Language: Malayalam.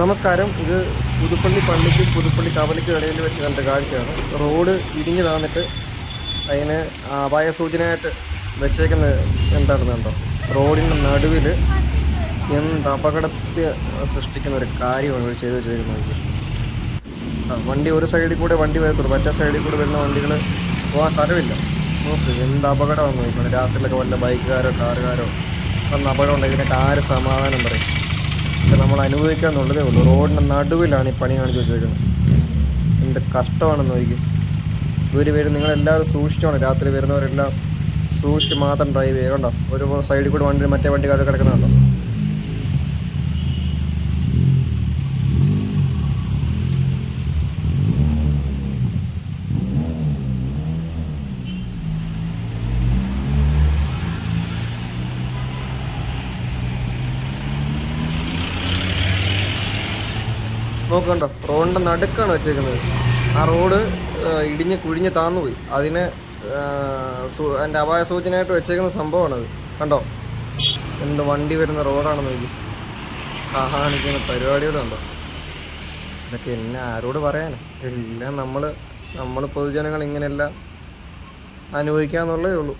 നമസ്കാരം. ഇത് പുതുപ്പള്ളി പള്ളിക്ക് പുതുപ്പള്ളി കവലയ്ക്കും ഇടയിൽ വെച്ച് കണ്ട കാഴ്ചയാണ്. റോഡ് ഇടിഞ്ഞു താന്നിട്ട് അതിന് അപായ സൂചനയായിട്ട് വെച്ചേക്കുന്നത് എന്താണെന്ന് കണ്ടോ റോഡിന്റെ നടുവിൽ എന്ത് അപകടത്തെ സൃഷ്ടിക്കുന്ന ഒരു കാര്യമാണ് ഇവർ ചെയ്ത് വെച്ചിരിക്കുന്നത്. വണ്ടി ഒരു സൈഡിൽ കൂടെ വണ്ടി വരത്തുള്ളൂ. മറ്റേ സൈഡിൽ കൂടെ വരുന്ന വണ്ടികൾ പോകാൻ സ്ഥലമില്ല. നോക്ക് എന്ത് അപകടമാണ് നോക്കുന്നത് രാത്രിയിലൊക്കെ വല്ല ബൈക്കുകാരോ കാറുകാരോ വന്ന അപകടം ഉണ്ടെങ്കിൽ ഇതിനൊക്കെ ആര് സമാധാനം പറയും? പക്ഷെ നമ്മൾ അനുഭവിക്കുക എന്നുള്ളതേ ഉള്ളൂ. റോഡിന്റെ നടുവിലാണ് ഈ പണി കാണിച്ച് വെച്ചിരിക്കുന്നത് എന്ത് കഷ്ടമാണെന്ന് നോക്കി. ഇവർ വരും നിങ്ങളെല്ലാവരും സൂക്ഷിച്ചോണം. രാത്രി വരുന്നവരെല്ലാം സൂക്ഷിച്ച് മാത്രം ഡ്രൈവ് ചെയ്യണ്ട ഒരു സൈഡിൽ കൂടെ വണ്ടി മറ്റേ വണ്ടി വണ്ടിക്കാർ കിടക്കുന്നുണ്ടോ നോക്കണ്ടോ റോഡിന്റെ നടുക്കാണ് വെച്ചേക്കുന്നത്. ആ റോഡ് ഇടിഞ്ഞ് കുഴിഞ്ഞ് താന്നുപോയി അതിന് എന്റെ അപായ സൂചനയായിട്ട് വെച്ചേക്കുന്ന സംഭവമാണത് കണ്ടോ? എന്ത് വണ്ടി വരുന്ന റോഡാണെന്ന് നോക്കി. കാണിക്കുന്ന പരിപാടികളുണ്ടോ ഇതൊക്കെ എന്നെ ആരോട് പറയാനാ? എല്ലാം നമ്മൾ നമ്മൾ പൊതുജനങ്ങൾ ഇങ്ങനെയെല്ലാം അനുഭവിക്കാന്നുള്ളതേ ഉള്ളൂ.